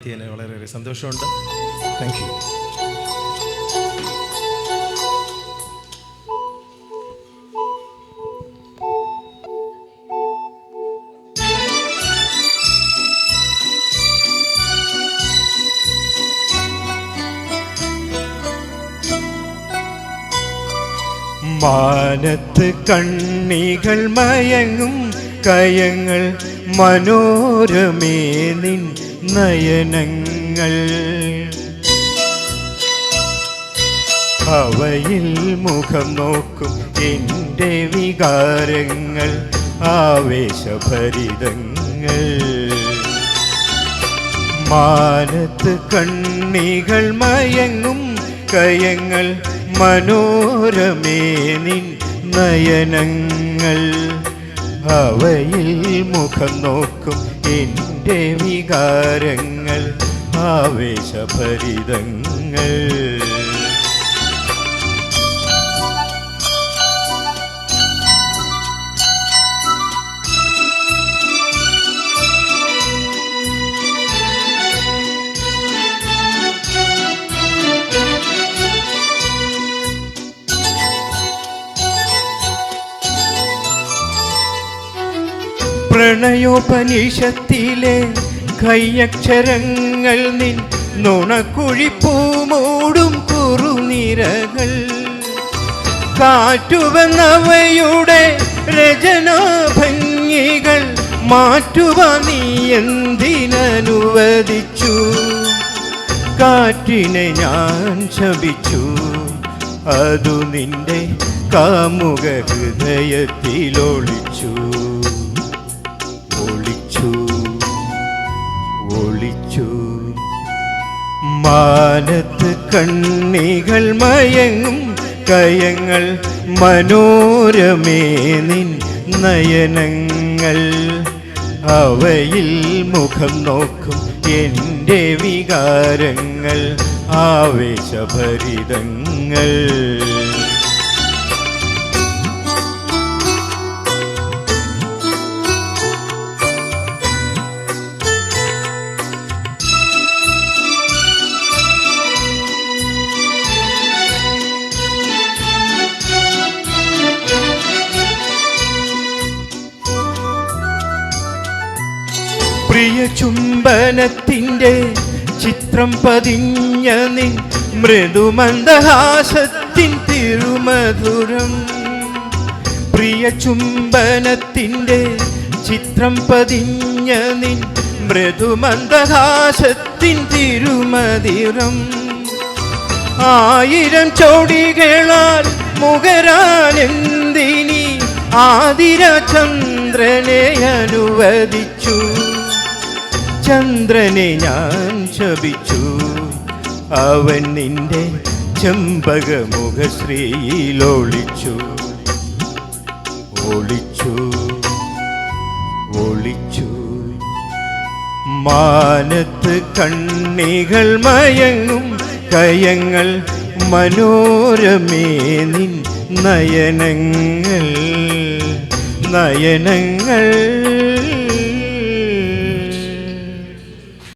എത്തിയതിന് വളരെയേറെ സന്തോഷമുണ്ട്. താങ്ക് യു മാനത്ത് കണ്ണികൾ മയങ്ങും കയങ്ങൾ മനോരമേ നിൻ നയനങ്ങൾ. അവയിൽ മുഖം നോക്കും എന്റെ വികാരങ്ങൾ ആവേശഭരിതങ്ങൾ. മാനത്ത് കണ്ണികൾ മയങ്ങും കയങ്ങൾ മനോരമേനിൻ നയനങ്ങൾ. അവയിൽ മുഖം നോക്കും എന്റെ വികാരങ്ങൾ ആവേശഭരിതങ്ങൾ. പ്രണയോപനിഷത്തിലെ കയ്യക്ഷരങ്ങൾ നിൻ നുണക്കുഴിപ്പൂമൂടും കുറുനിരകൾ. കാറ്റുവന്നവയുടെ രചനാഭംഗികൾ മാറ്റുവ നീ എന്തിനനുവദിച്ചു? കാറ്റിനെ ഞാൻ ശപിച്ചു അതു നിന്റെ കാമുക ഹൃദയത്തിലൊളിച്ചു. ഒളിച്ചു മാനത്ത് കണ്ണികൾ മയങ്ങും കയങ്ങൾ മനോരമേ നിൻ നയനങ്ങൾ. അവയിൽ മുഖം നോക്കും എന്റെ വികാരങ്ങൾ ആവേശഭരിതങ്ങൾ. പ്രിയ ചുംബനത്തിന്റെ ചിത്രം പതിഞ്ഞ നീ മൃദുമന്ദഹാസത്തിൻ തിരുമധുരം. പ്രിയ ചുംബനത്തിന്റെ ചിത്രം പതിഞ്ഞ നിൻ മൃദുമന്ദഹാസത്തിൻ തിരുമധുരം. ആയിരം ചോടികളാൽ മുഖരാനന്ദിനി ആതിര ചന്ദ്രനെ അനുവദിച്ചു. ചന്ദ്രനെ ഞാൻ ശപിച്ചു. അവൻ നിന്റെ ചെമ്പകമുഖശ്രീയിലൊളിച്ചു. ഒളിച്ചു ഒളിച്ചു. മാനത്ത് കണ്ണികൾ മയങ്ങും കയങ്ങൾ മനോരമേ നിൻ നയനങ്ങൾ നയനങ്ങൾ.